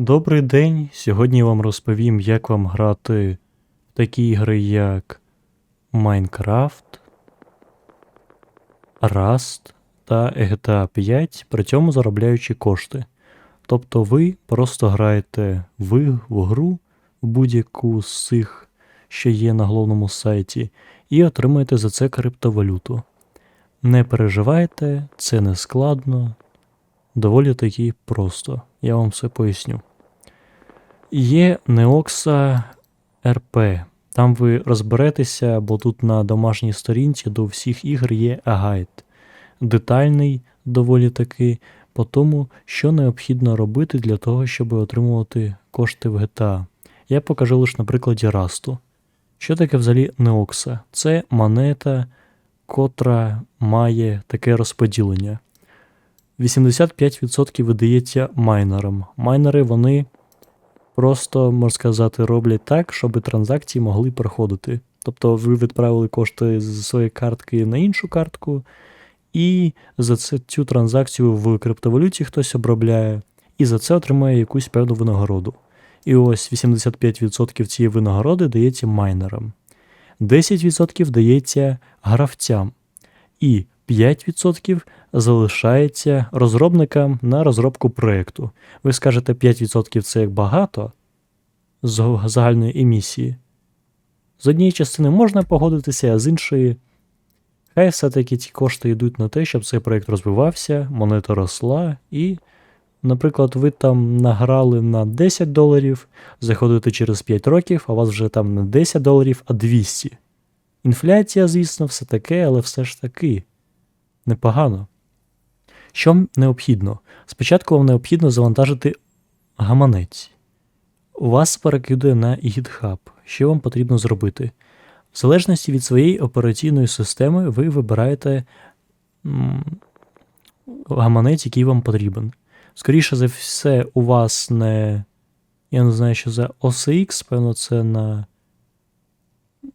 Добрий день. Сьогодні вам розповім, як вам грати в такі ігри, як Minecraft, Rust та GTA 5, при цьому заробляючи кошти. Тобто ви просто граєте в, в гру в будь-яку з цих, що є на головному сайті, і отримуєте за це криптовалюту. Не переживайте, це не складно, доволі таки просто. Я вам все поясню. Є Neoxa RP. Там ви розберетеся, бо тут на домашній сторінці до всіх ігр є гайд. Детальний, доволі таки, по тому, що необхідно робити для того, щоб отримувати кошти в GTA. Я покажу лише на прикладі Расту. Що таке взагалі Neoxa? Це монета, котра має таке розподілення. 85% видається майнерам. Майнери вони просто, можна сказати, роблять так, щоб транзакції могли проходити. Тобто ви відправили кошти з своєї картки на іншу картку, і за цю транзакцію в криптовалюті хтось обробляє, і за це отримує якусь певну винагороду. І ось 85% цієї винагороди дається майнерам, 10% дається гравцям, і 5% залишається розробникам на розробку проєкту. Ви скажете, 5% це як багато з загальної емісії. З однієї частини можна погодитися, а з іншої. Хай все-таки ці кошти йдуть на те, щоб цей проєкт розвивався, монета росла, і, наприклад, ви там награли на 10 доларів, заходите через 5 років, а у вас вже там не 10 доларів, а 200. Інфляція, звісно, все таке, але все ж таки непогано. Що необхідно? Спочатку вам необхідно завантажити гаманець. У вас перекидує на GitHub. Що вам потрібно зробити? В залежності від своєї операційної системи, ви вибираєте гаманець, який вам потрібен. Скоріше за все, у вас не. Я не знаю, що за OSX, певно, це на.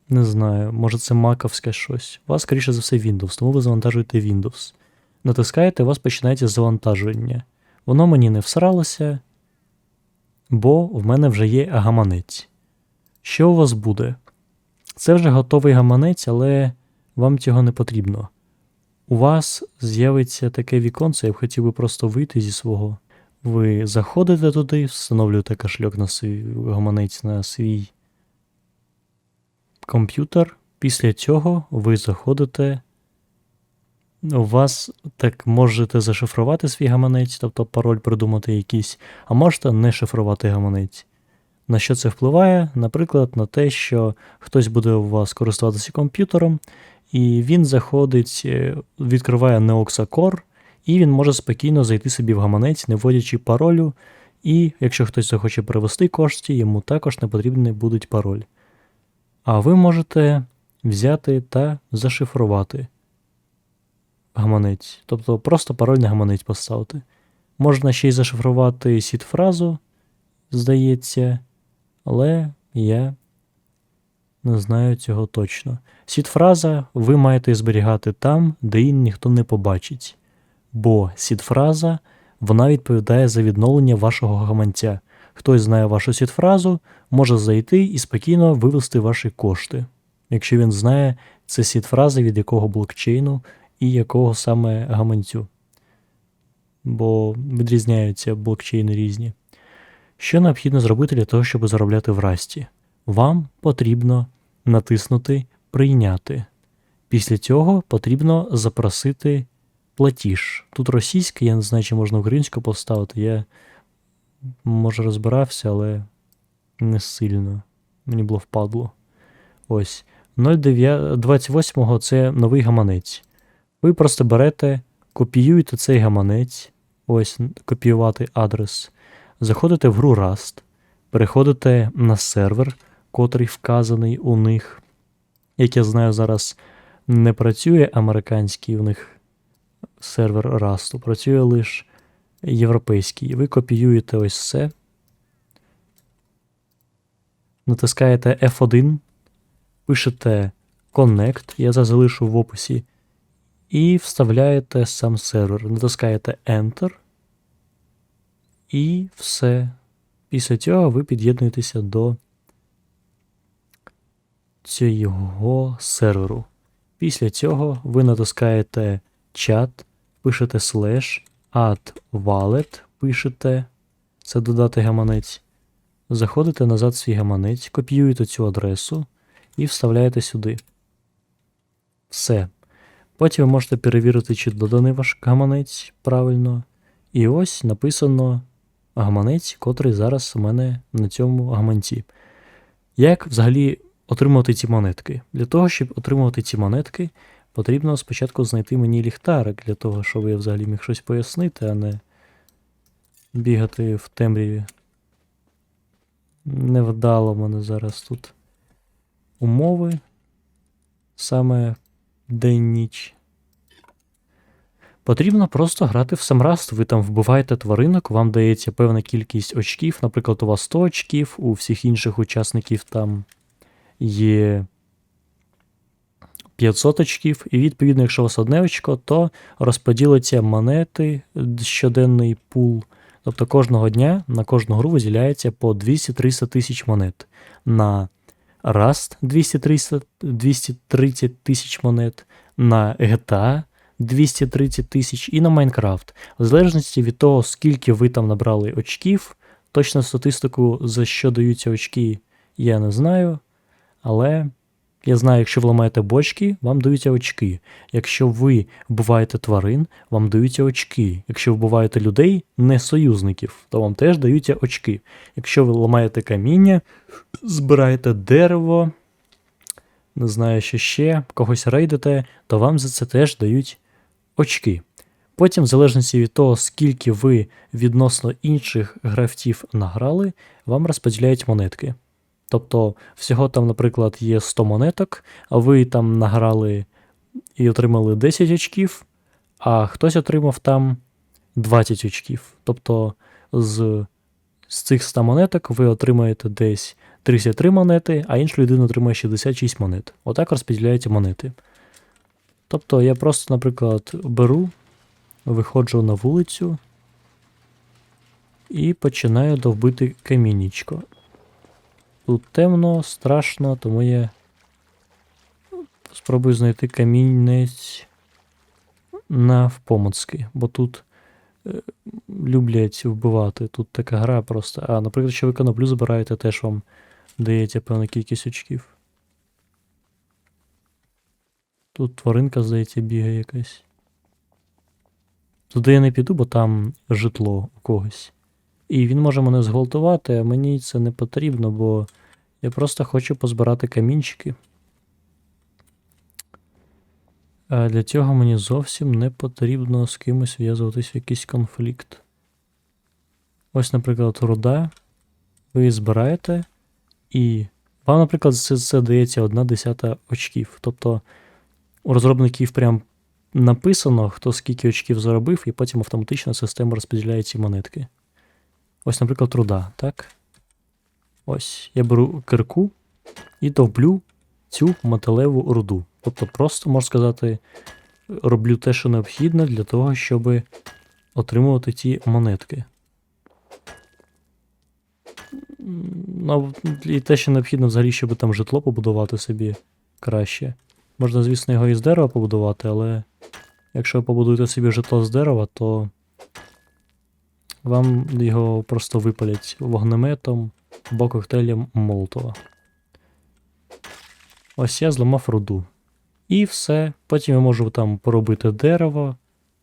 Не знаю, може це маковське щось. У вас, скоріше за все, Windows, тому ви завантажуєте Windows. Натискаєте, у вас починається завантаження. Воно мені не всралося, бо в мене вже є гаманець. Що у вас буде? Це вже готовий гаманець, але вам цього не потрібно. У вас з'явиться таке віконце, я б хотів би просто вийти зі свого. Ви заходите туди, встановлюєте кашльок на свій гаманець на свій комп'ютер. Після цього ви заходите. У вас так можете зашифрувати свій гаманець, тобто пароль придумати якийсь, а можете не шифрувати гаманець. На що це впливає? Наприклад, на те, що хтось буде у вас користуватися комп'ютером, і він заходить, е, відкриває Neoxa і він може спокійно зайти собі в гаманець, не вводячи паролю. І якщо хтось захоче перевести кошти, йому також не потрібний буде пароль. А ви можете взяти та зашифрувати гаманець. Тобто просто парольний гаманець поставити. Можна ще й зашифрувати сід-фразу, здається, але я не знаю цього точно. Сід-фраза ви маєте зберігати там, де її ніхто не побачить. Бо сід-фраза вона відповідає за відновлення вашого гаманця. Хтось знає вашу сід-фразу, може зайти і спокійно вивести ваші кошти. Якщо він знає, це сід-фраза від якого блокчейну і якого саме гаманцю. Бо відрізняються блокчейни різні. Що необхідно зробити для того, щоб заробляти в Расті? Вам потрібно натиснути Прийняти. Після цього потрібно запросити платіж. Тут російська, я не знаю, чи можна українську поставити. Я може розбирався, але не сильно. Мені було впадло. Ось. 028 це новий гаманець. Ви просто берете, копіюєте цей гаманець, ось копіювати адрес, заходите в гру Rust, переходите на сервер, котрий вказаний у них. Як я знаю, зараз не працює американський у них сервер Rust, працює лише європейський. Ви копіюєте ось це. Натискаєте F1, пишете Connect, я це залишу в описі. І вставляєте сам сервер. Натискаєте Enter. І все. Після цього ви під'єднуєтеся до цього серверу. Після цього ви натискаєте чат, пишете slash add wallet, пишете, це додати гаманець. Заходите назад свій гаманець, копіюєте цю адресу і вставляєте сюди. Все. Потім ви можете перевірити, чи доданий ваш гаманець правильно. І ось написано гаманець, котрий зараз у мене на цьому гаманці. Як взагалі отримувати ці монетки? Для того, щоб отримувати ці монетки, потрібно спочатку знайти мені ліхтарик, для того, щоб я взагалі міг щось пояснити, а не бігати в темряві. Невдало мене зараз тут умови. Саме день-ніч. Потрібно просто грати в самраст. Ви там вбиваєте тваринок, вам дається певна кількість очків. Наприклад, у вас 100 очків, у всіх інших учасників там є 500 очків. І відповідно, якщо у вас одне очко, то розподілиться монети, щоденний пул. Тобто кожного дня на кожну гру виділяється по 200-300 тисяч монет. На Rust 200-300 230 тисяч монет, на GTA 230 тисяч і на Minecraft. В залежності від того, скільки ви там набрали очків, точну статистику, за що даються очки, я не знаю. Але я знаю, якщо ви ламаєте бочки, вам даються очки. Якщо ви вбиваєте тварин, вам даються очки. Якщо вбиваєте людей, не союзників, то вам теж даються очки. Якщо ви ламаєте каміння, збираєте дерево, не знаю, що ще, когось рейдите, то вам за це теж дають очки. Потім, в залежності від того, скільки ви відносно інших гравців награли, вам розподіляють монетки. Тобто, всього там, наприклад, є 100 монеток, а ви там награли і отримали 10 очків, а хтось отримав там 20 очків. Тобто з, з цих 100 монеток ви отримаєте десь 33 монети, а інша людина отримає 66 монет. Отак розподіляєте монети. Тобто я просто, наприклад, беру, виходжу на вулицю і починаю довбити каміннячко. Тут темно, страшно, тому я спробую знайти камінець навпомацки, бо тут е, люблять вбивати. Тут така гра просто. А, наприклад, якщо ви коноплю збираєте, теж вам дається певна кількість очків. Тут тваринка, здається, бігає якась. Туди я не піду, бо там житло у когось. І він може мене зґвалтувати, а мені це не потрібно, бо я просто хочу позбирати камінчики. А для цього мені зовсім не потрібно з кимось в'язуватись в якийсь конфлікт. Ось, наприклад, руда. Ви її збираєте, і вам, наприклад, це, це дається одна десята очків. Тобто у розробників прям написано, хто скільки очків заробив, і потім автоматично система розподіляє ці монетки. Ось, наприклад, руда, так? Ось, я беру кирку і довблю цю металеву руду. Тобто, просто, можна сказати, роблю те, що необхідно для того, щоб отримувати ці монетки. І те, що необхідно взагалі, щоб там житло побудувати собі краще. Можна, звісно, його із дерева побудувати, але якщо ви побудуєте собі житло з дерева, то вам його просто випалять вогнеметом або коктейлем Молотова. Ось я зламав руду. І все. Потім я можу там поробити дерево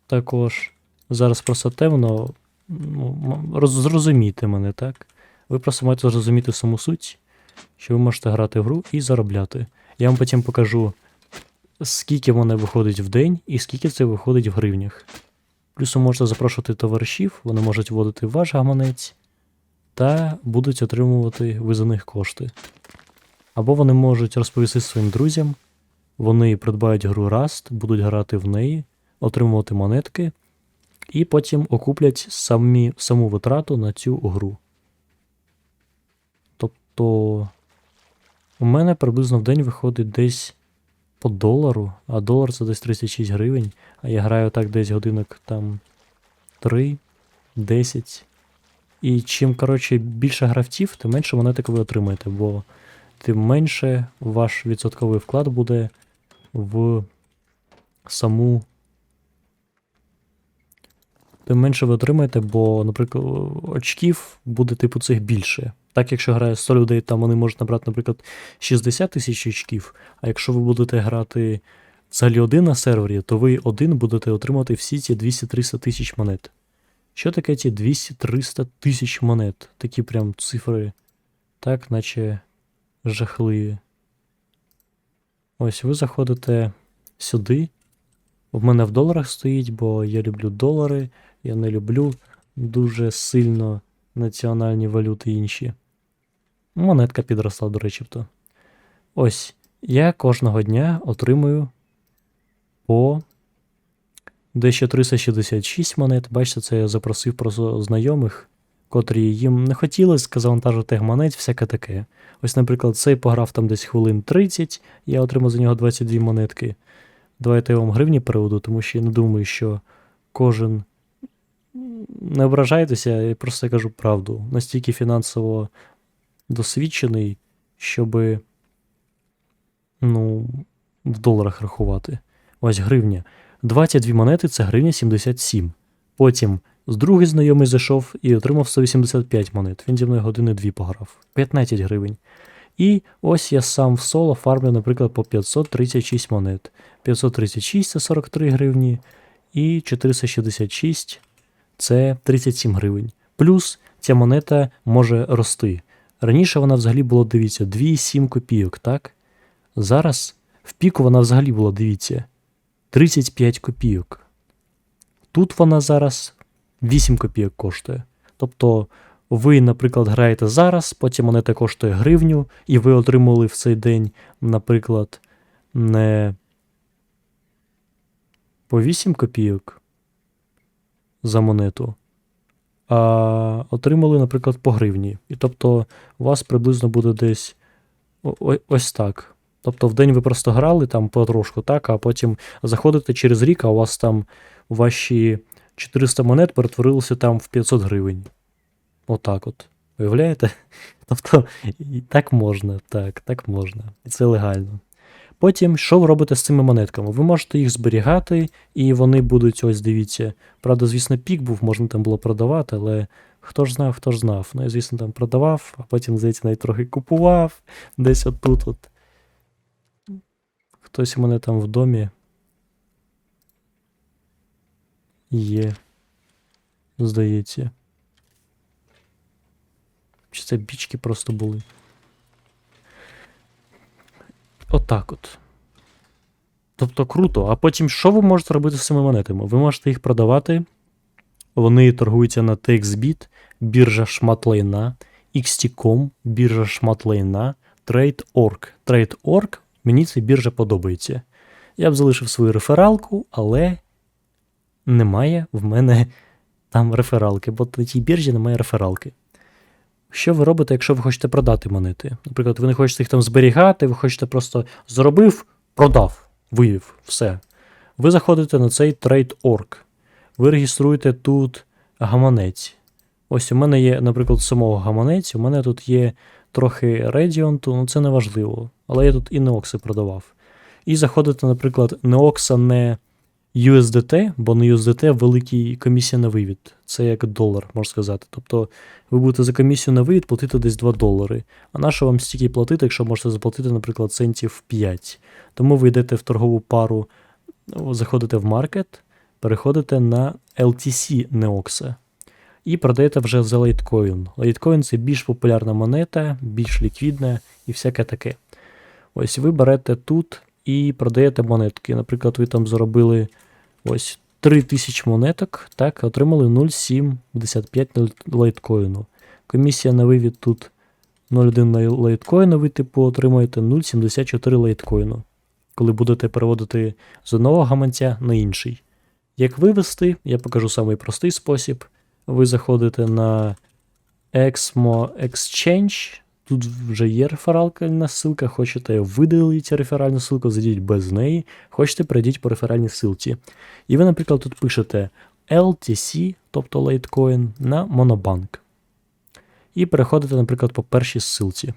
також. Зараз просто темно. Ну, роз, зрозумійте мене, так? Ви просто маєте зрозуміти саму суть, що ви можете грати в гру і заробляти. Я вам потім покажу, скільки мене виходить в день і скільки це виходить в гривнях. Плюс ви можете запрошувати товаришів, вони можуть вводити ваш гаманець та будуть отримувати ви за них кошти. Або вони можуть розповісти своїм друзям, вони придбають гру Rust, будуть грати в неї, отримувати монетки, і потім окуплять самі, саму витрату на цю гру. Тобто у мене приблизно в день виходить десь по долару, а долар це десь 36 гривень, а я граю так десь годинок там 3, 10. І чим, коротше, більше гравців, тим менше монеток ви отримаєте, бо тим менше ваш відсотковий вклад буде в саму. Тим менше ви отримаєте, бо, наприклад, очків буде типу цих більше. Так, якщо грає 100 людей, там вони можуть набрати, наприклад, 60 тисяч очків, а якщо ви будете грати взагалі один на сервері, то ви один будете отримати всі ці 200-300 тисяч монет. Що таке ці 200-300 тисяч монет? Такі прям цифри, так, наче жахливі. Ось ви заходите сюди. В мене в доларах стоїть, бо я люблю долари. Я не люблю дуже сильно національні валюти інші. Монетка підросла, до речі, то. Ось. Я кожного дня отримую по дещо 366 монет. Бачите, це я запросив просто знайомих, котрі їм не хотілося завантажити монет, всяке таке. Ось, наприклад, цей пограв там десь хвилин 30, я отримав за нього 22 монетки. Давайте я вам гривні переведу, тому що я не думаю, що кожен. Не ображайтеся, я просто кажу правду. Настільки фінансово досвідчений, щоби ну, в доларах рахувати. Ось гривня. 22 монети це гривня 77. Потім з другий знайомий зайшов і отримав 185 монет. Він зі мною години дві пограв. 15 гривень. І ось я сам в соло фармлю, наприклад, по 536 монет. 536 це 43 гривні, і 466 це 37 гривень. Плюс ця монета може рости. Раніше вона взагалі була, дивіться, 2,7 копійок, так? Зараз в піку вона взагалі була, дивіться, 35 копійок. Тут вона зараз 8 копійок коштує. Тобто ви, наприклад, граєте зараз, потім монета коштує гривню, і ви отримали в цей день, наприклад, не по 8 копійок за монету, отримали, наприклад, по гривні. І тобто у вас приблизно буде десь ось так. Тобто в день ви просто грали там потрошку, так, а потім заходите через рік, а у вас там ваші 400 монет перетворилися там в 500 гривень. Отак от. Уявляєте? Тобто, і так можна, так, так можна. І це легально. Потім, що ви робите з цими монетками? Ви можете їх зберігати, і вони будуть, ось дивіться. Правда, звісно, пік був, можна там було продавати, але хто ж знав, хто ж знав. Ну, я, звісно, там продавав, а потім, здається, навіть трохи купував десь отут. От. Хтось у мене там в домі є. Здається. Чи це бічки просто були? Отак от. Тобто круто. А потім що ви можете робити з цими монетами? Ви можете їх продавати. Вони торгуються на TXBit, біржа Шматлейна, XT.com, біржа Шматлейна, Trade.org. Trade.org, мені ця біржа подобається. Я б залишив свою рефералку, але немає в мене там рефералки, бо на тій біржі немає рефералки. Що ви робите, якщо ви хочете продати монети? Наприклад, ви не хочете їх там зберігати, ви хочете просто зробив, продав, вивів, все. Ви заходите на цей Trade.org. Ви реєструєте тут гаманець. Ось у мене є, наприклад, самого гаманець, у мене тут є трохи Radiant, ну це не важливо. Але я тут і неокси продавав. І заходите, наприклад, неокса не USDT, бо на USDT великий комісія на вивід. Це як долар, можна сказати. Тобто ви будете за комісію на вивід платити десь 2 долари. А на що вам стільки платити, якщо можете заплатити, наприклад, центів 5? Тому ви йдете в торгову пару, ну, заходите в маркет, переходите на LTC Neoxa і продаєте вже за лайткоін. Лайткоін це більш популярна монета, більш ліквідна і всяке таке. Ось ви берете тут і продаєте монетки. Наприклад, ви там заробили ось 3000 монеток, так, отримали 0,755 лайткоїну. Комісія на вивід тут 0,1 на лайткоїну, ви типу отримаєте 0,74 лайткоїну, коли будете переводити з одного гаманця на інший. Як вивести, я покажу самий простий спосіб. Ви заходите на Exmo Exchange. Тут вже є реферальна ссылка, хочете видалити реферальну ссылку, зайдіть без неї, хочете перейдіть по реферальній ссылці. І ви, наприклад, тут пишете LTC, тобто Litecoin, на Monobank. і переходите, наприклад, по першій ссылці.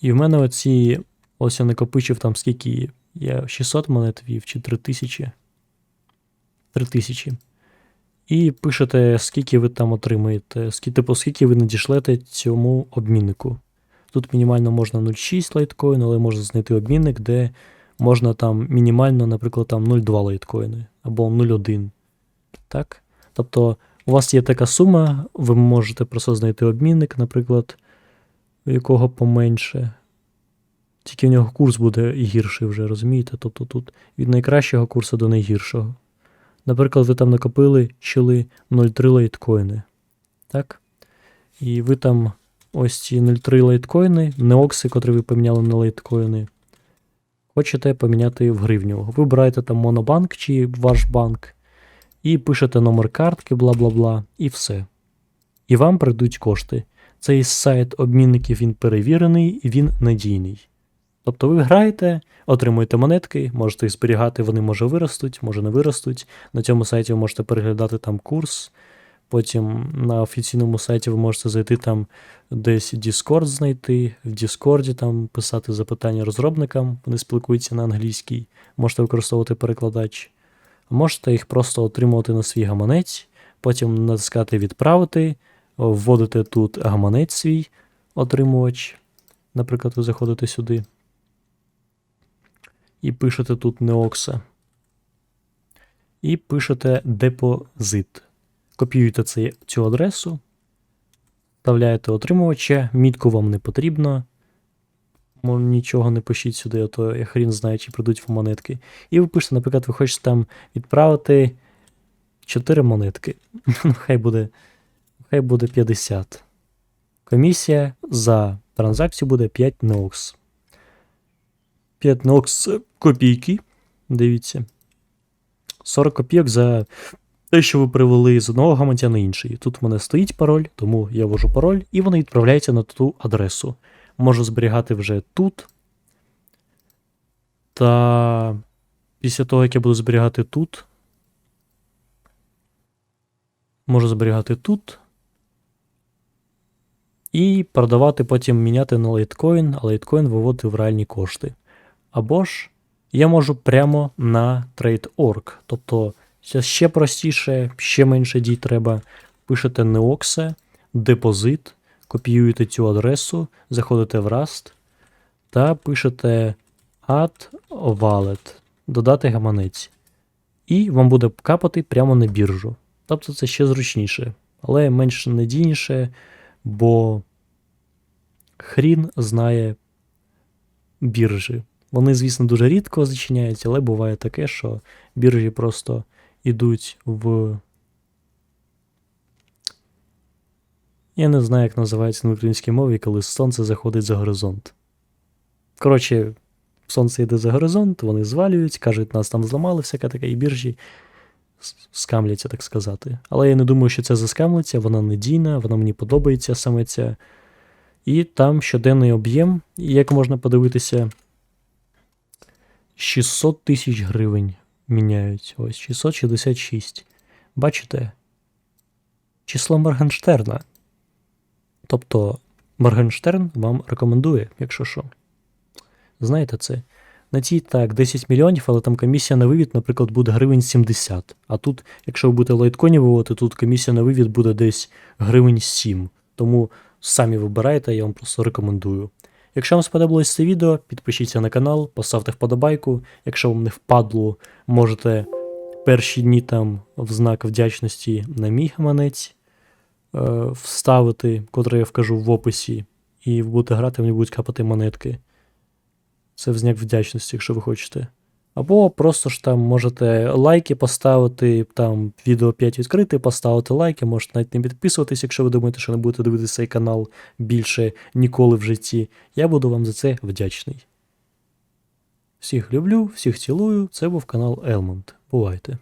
І в мене оці, ось я накопичив там скільки я 600 монет вів чи 3000. 3000. І пишете, скільки ви там отримаєте, типу, скільки ви надішлете цьому обміннику. Тут мінімально можна 0,6 лайткоін, але можна знайти обмінник, де можна там мінімально, наприклад, там 0,2 лайткоїни або 0,1. Так? Тобто, у вас є така сума, ви можете просто знайти обмінник, наприклад, у якого поменше. Тільки в нього курс буде гірший вже, розумієте? Тобто тут від найкращого курсу до найгіршого. Наприклад, ви там накопили щели 0,3 лайткоїни. Так? І ви там ось ці 0,3 лайткоїни, неокси, котрі ви поміняли на лайткоїни, хочете поміняти в гривню. Вибираєте там Монобанк чи ваш банк, і пишете номер картки, бла бла бла, і все. І вам прийдуть кошти. Цей сайт обмінників він перевірений і він надійний. Тобто ви граєте, отримуєте монетки, можете їх зберігати, вони може виростуть, може не виростуть. На цьому сайті ви можете переглядати там курс. Потім на офіційному сайті ви можете зайти там десь Discord знайти, в Discord там писати запитання розробникам, вони спілкуються на англійській, можете використовувати перекладач. Можете їх просто отримувати на свій гаманець, потім натискати відправити, вводите тут гаманець свій отримувач. Наприклад, ви заходите сюди і пишете тут неокса. І пишете депозит. Копіюєте цей, цю адресу, вставляєте отримувача, мітку вам не потрібно. Нічого не пишіть сюди, а то я хрін знає, чи прийдуть вам монетки. І ви пишете, наприклад, ви хочете там відправити 4 монетки. Ну, хай буде, хай буде 50. Комісія за транзакцію буде 5 неокс. 5 неокс копійки. Дивіться. 40 копійок за те, що ви привели з одного гаманця на інший. Тут в мене стоїть пароль, тому я ввожу пароль, і вони відправляються на ту адресу. Можу зберігати вже тут. Та після того, як я буду зберігати тут, можу зберігати тут. І продавати, потім міняти на лайткоін, а лайткоін виводити в реальні кошти. Або ж я можу прямо на Trade.org. Тобто це ще простіше, ще менше дій треба. Пишете Neoxe, депозит, копіюєте цю адресу, заходите в Rust та пишете add wallet, додати гаманець. І вам буде капати прямо на біржу. Тобто це ще зручніше, але менш надійніше, бо хрін знає біржі. Вони, звісно, дуже рідко зачиняються, але буває таке, що біржі просто йдуть в. Я не знаю, як називається на українській мові, коли сонце заходить за горизонт. Коротше, сонце йде за горизонт, вони звалюють, кажуть, нас там зламали, всяке таке, і біржі скамляться, так сказати. Але я не думаю, що це заскамлиться, вона надійна, вона мені подобається саме ця. І там щоденний об'єм, як можна подивитися, 600 тисяч гривень міняють. Ось 666. Бачите? Число Моргенштерна. Тобто Моргенштерн вам рекомендує, якщо що. Знаєте це? На цій так, 10 мільйонів, але там комісія на вивід, наприклад, буде гривень 70. А тут, якщо ви будете лайтконі тут комісія на вивід буде десь гривень 7. Тому самі вибирайте, я вам просто рекомендую. Якщо вам сподобалось це відео, підпишіться на канал, поставте вподобайку. Якщо вам не впадло, можете перші дні там в знак вдячності на мій гаманець е, вставити, котрий я вкажу в описі, і будете грати, мені будуть капати монетки. Це в знак вдячності, якщо ви хочете. Або просто ж там можете лайки поставити, там відео 5 відкрити, поставити лайки, можете навіть не підписуватись, якщо ви думаєте, що не будете дивитися цей канал більше ніколи в житті. Я буду вам за це вдячний. Всіх люблю, всіх цілую. Це був канал Елмонт. Бувайте!